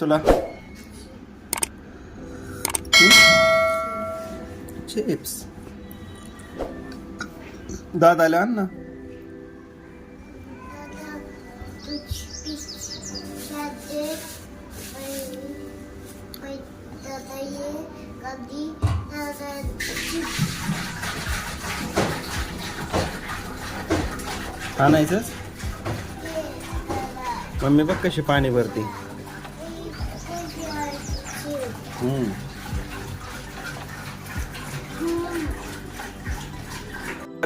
तुला चिप्स दादा आले आण ना. आणायचंच? मम्मी बघ कशी पाणी भरते.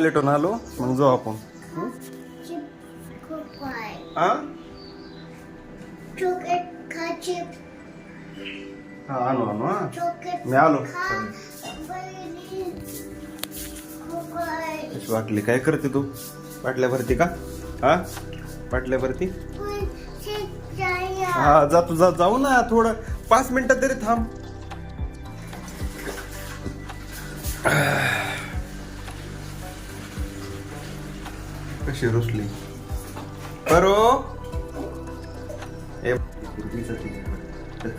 लेटून आलो मग जाऊ आपण हा आणू आणू हा मी आलो कशी वाटली काय करते तू बाटल्यावरती का हा बाटल्यावरती हा जा तू जा जाऊ ना थोडं पाच मिनिटं तरी थांब कशी रुसली? बरो! ए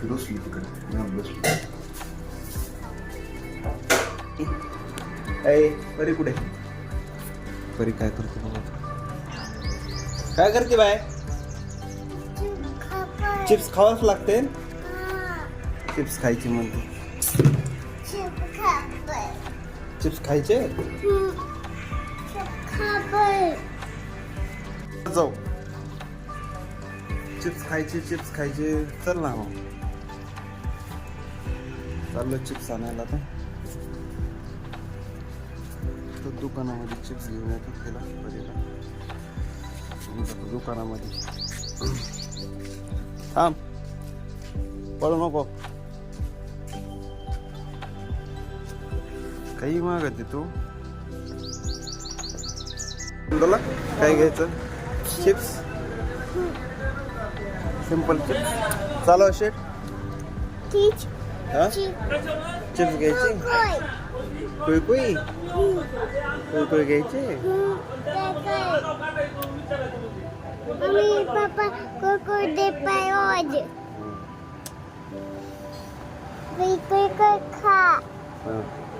रुसली तिकडे. परी कुठे? परी काय करते बघा. काय करते बाय? चिप्स खावाच लागते? चिप्स खायची म्हणते. चिप्स खायचे? जाऊ. चिप्स खायचे चिप्स खायचे. चल ना मग. चाललो चिप्स आणायला आता. दुकानामध्ये चिप्स घेऊन येतो तिला परीला. दुकानामध्ये. थांब. पळू नको. काही मागते तू बोला काय घ्यायचं? चिप्स सिंपल चिप्स चालू शेट हा? चिप्स घ्यायचे? कुई कुई कुई कुई घ्यायचे Mami,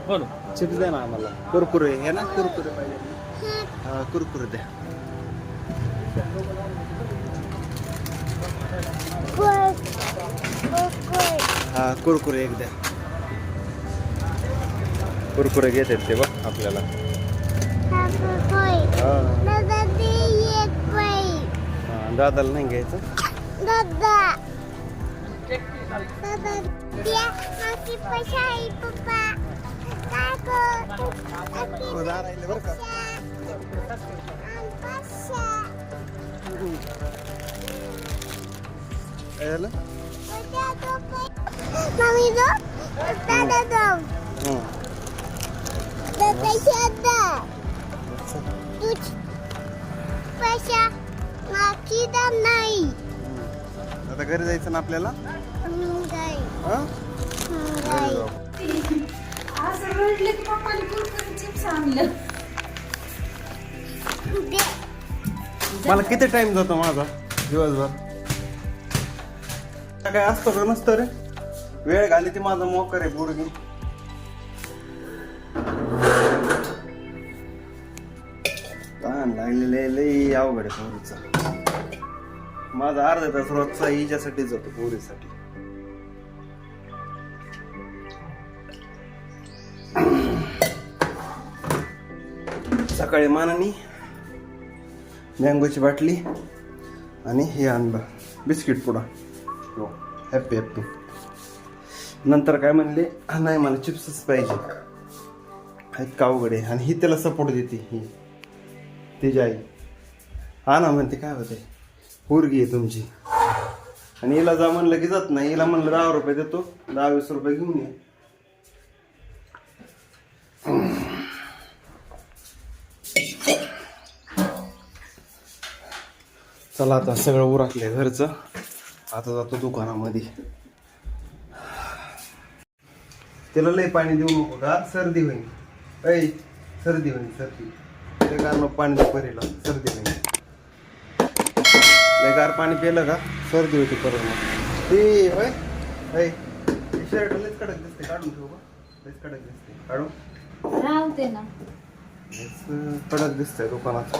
Vem खा चिप्स द्या ना आम्हाला. कुरकुरे हे ना कुरकुरे पाहिजे. हा कुरकुरे द्या. हा कुरकुरे एक द्या. कुरकुरे घेतात ते बघ आपल्याला. हा. दादा दे एक बाई हा, दादाला नाही घ्यायचं पैसा आहे पप्पा. बरं का नाही आता घरी जायचं ना आपल्याला? नाही घरी नाही जाऊ. असं रडले की पप्पाने कुरकुरी चिप्स आणलं. मला किती टाइम जातो माझा? दिवसभर. काय असतं का नसतं रे? वेळ घाली ती माझा मोकर आहे पोरगी. ताण लागलेलं लई अवघड आहे पोरीचा. माझा अर्धा तास रोजचा हिच्यासाठी जातो पोरीसाठी. सकाळी मानानी मँगोची बाटली आणि हे आणलं. बिस्किट पुडा. हो हॅप्पी हॅप्पी नंतर काय म्हणले? नाही मला चिप्सच पाहिजे. कावगडे का आहे? आणि ही त्याला सपोर्ट देते ही. तिची आई. हा ना म्हणते काय होते पोरगी आहे तुमची. आणि हिला जा म्हणलं की जात नाही. हिला म्हणलं दहा रुपये देतो. दहा वीस रुपये घेऊन ये. चला आता सगळं उरकले घरचं. आता जातो दुकानामध्ये. त्याला लय पाणी देऊ नको का सर्दी होईल. ऐ सर्दी होईल सर्दी. ते गार पाणी परीला सर्दी होईल. लय गार पाणी पिलं का सर्दी होती परत ते होय? शर्ट लयच कडक दिसते काढून ठेवू का? लयच कडक दिसते. काढू? राहते ना. लयच कडक दिसतंय दुकानात